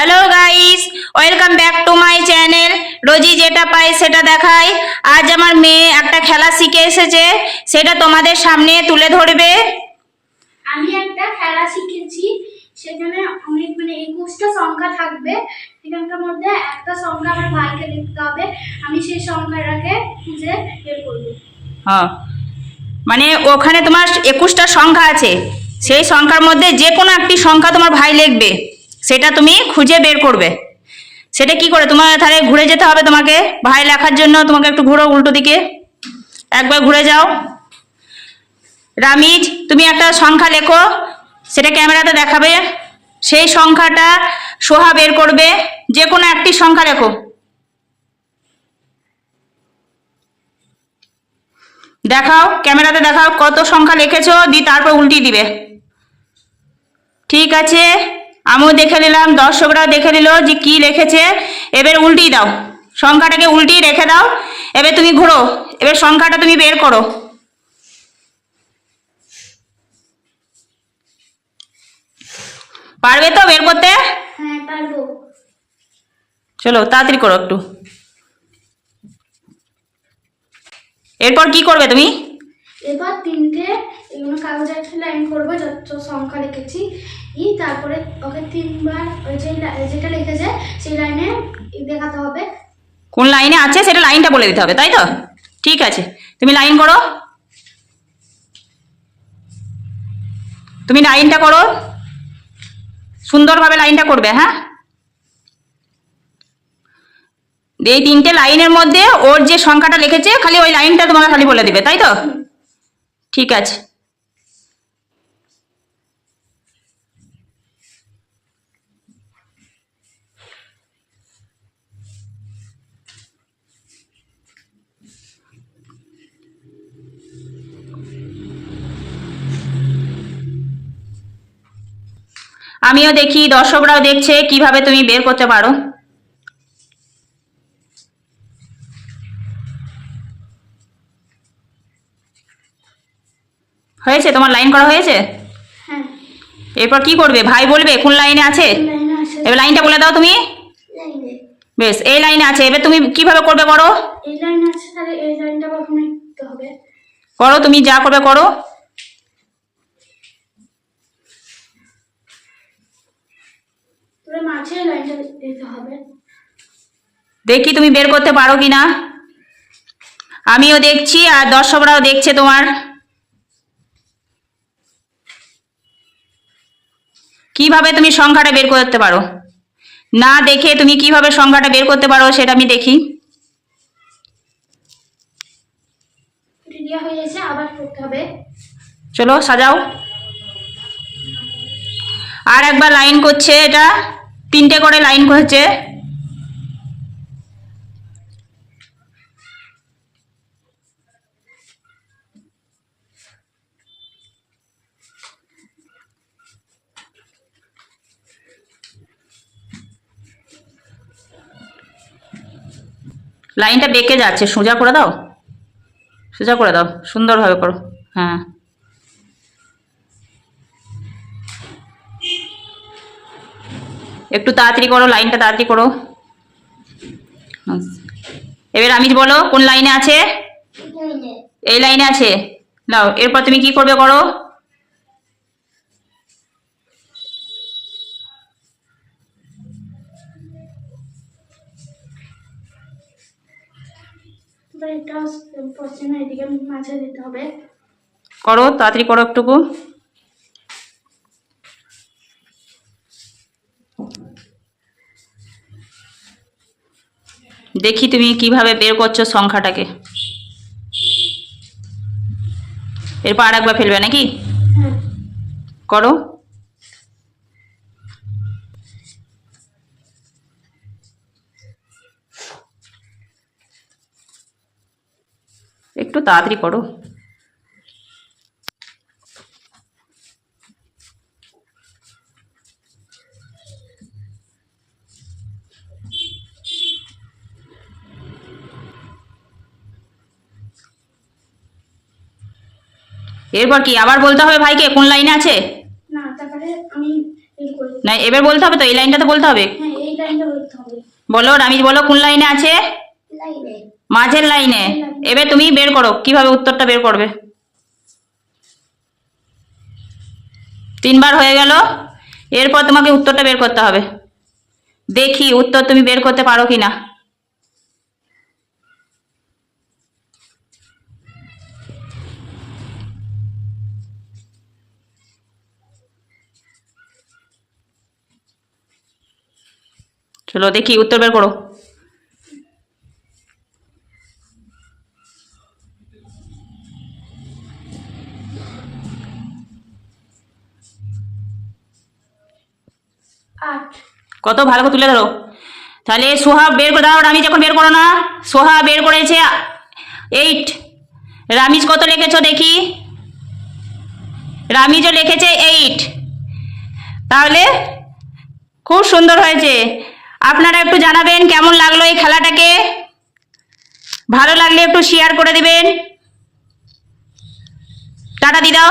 Hello guys welcome back to my channel রোজি যেটা পাই সেটা দেখাই। আজ আমার মেয়ে একটা খেলা শিখে এসেছে। সেটা তোমাদের সামনে তুলে ধরবে। আমি একটা খেলা শিখেছি। সেখানে অনেক মানে একুশটা সংখ্যা থাকবে। সেখানকার মধ্যে একটা সংখ্যা আমার ভাইকে লিখতে হবে। আমি সেই সংখ্যাটাকে খুঁজে বের করব। হ্যাঁ। মানে ওখানে তোমার একুশটা সংখ্যা আছে। সেই সংখ্যার মধ্যে যে কোনো একটি সংখ্যা তোমার ভাই লিখবে। সেটা তুমি খুঁজে বের করবে। সেটা কি করে? তোমার তাহলে ঘুরে যেতে হবে তোমাকে। ভাই লেখার জন্য তোমাকে একটু ঘুরো উল্টো দিকে। একবার ঘুরে যাও। রামিজ, তুমি একটা সংখ্যা লেখো। সেটা ক্যামেরাতে দেখাবে। সেই সংখ্যাটা সোহা বের করবে। যে কোনো একটি সংখ্যা লেখো। দেখাও, ক্যামেরাতে দেখাও কত সংখ্যা লিখেছো দি তারপর উল্টিয়ে দিবে। ঠিক আছে। আমিও দেখে নিলাম দর্শকরাও দেখে নিল যে কি লিখেছে এবার উল্টিয়ে দাও সংখ্যাটাকে উল্টিয়ে রেখে দাও। এবার তুমি ঘুরো এবার সংখ্যাটা তুমি বের করো। পারবে তো বের করতে? হ্যাঁ চলো তাড়াতাড়ি করো একটু। এরপর কি করবে তুমি? এবার তিনটে এগুলো কাগজে একটা লাইন করব যত সংখ্যা লিখেছি ই তারপরে ওকে তিনবার ওই যে যেটা সেই লাইনে দেখাতে হবে। কোন লাইনে আছে সেটা লাইনটা বলে দিতে হবে, তাই তো? ঠিক আছে। তুমি লাইন করো। তুমি লাইনটা করো। সুন্দরভাবে লাইনটা করবে হ্যাঁ? এই তিনটে লাইনের মধ্যে ওর যে সংখ্যাটা লিখেছে, খালি ওই লাইনটা তোমাকে খালি বলে দিবে, তাই তো? ঠিক আছে। আমিও দেখি দর্শকরাও দেখছে কীভাবে তুমি বের করতে পারো। হয়েছে? তোমার লাইন করা হয়েছে? হ্যাঁ। এরপর কি করবে? ভাই বলবে কোন লাইনে আছে? এবার লাইনটা বলে দাও তুমি। বেশ এই লাইনে আছে। এবার তুমি কীভাবে করবে করো? এই লাইন আছে তাহলে এই লাইনটা প্রথমে লিখতে হবে। করো তুমি যা করবে করো। তারপরে মাঝে লাইনটা দিতে হবে। দেখি তুমি বের করতে পারো কি না আমিও দেখছি আর দর্শকরাও দেখছে তোমার। কীভাবে তুমি সংখ্যাটা বের করতে পারো? না দেখে তুমি কীভাবে সংখ্যাটা বের করতে পারো সেটা আমি দেখি। রেডি গেছে আবার করতে হবে। চলো সাজাও। আর একবার লাইন করছে এটা। তিনটে করে লাইন করছে লাইনটা বেঁকে যাচ্ছে। সোজা করে দাও। সোজা করে দাও। সুন্দরভাবে করো। হ্যাঁ। একটু তাড়াতাড়ি করো লাইনটা তাড়াতাড়ি করো। এবার আমি বলো কোন লাইনে আছে? এই লাইনে আছে। নাও এরপর তুমি কি করবে করো? করো তাড়াতাড়ি করো একটুকু। দেখি তুমি কীভাবে বের করছ সংখ্যাটাকে। এরপর আর একবার ফেলবে নাকি? করো। একটু তাড়াতাড়ি করো। এরপর কি আবার বলতে হবে ভাইকে? কোন লাইনে আছে? না তারপরে আমি না এবার বলতে হবে তো এই লাইনটা তো বলতে হবে? হ্যাঁ লাইনটা বলতে হবে। বলো রামিজ বলো কোন লাইনে আছে? মাঝের লাইনে। এবার তুমি বের করো কীভাবে উত্তরটা বের করবে? তিনবার হয়ে গেল। এরপর তোমাকে উত্তরটা বের করতে হবে। দেখি উত্তর তুমি বের করতে পারো কি না চলো দেখি উত্তর বের করো। কত ভালো করে তুলে ধরো। তাহলে সোহা বের করে দাও রামিজ এখন বের করো না। সোহা বের করেছে এইট রামিজ কত লিখেছো দেখি? রামিজও লিখেছে এইট তাহলে খুব সুন্দর হয়েছে। আপনারা একটু জানাবেন কেমন লাগল এই খেলাটাকে? ভালো লাগলে একটু শেয়ার করে দিবেন। টাটা দি দাও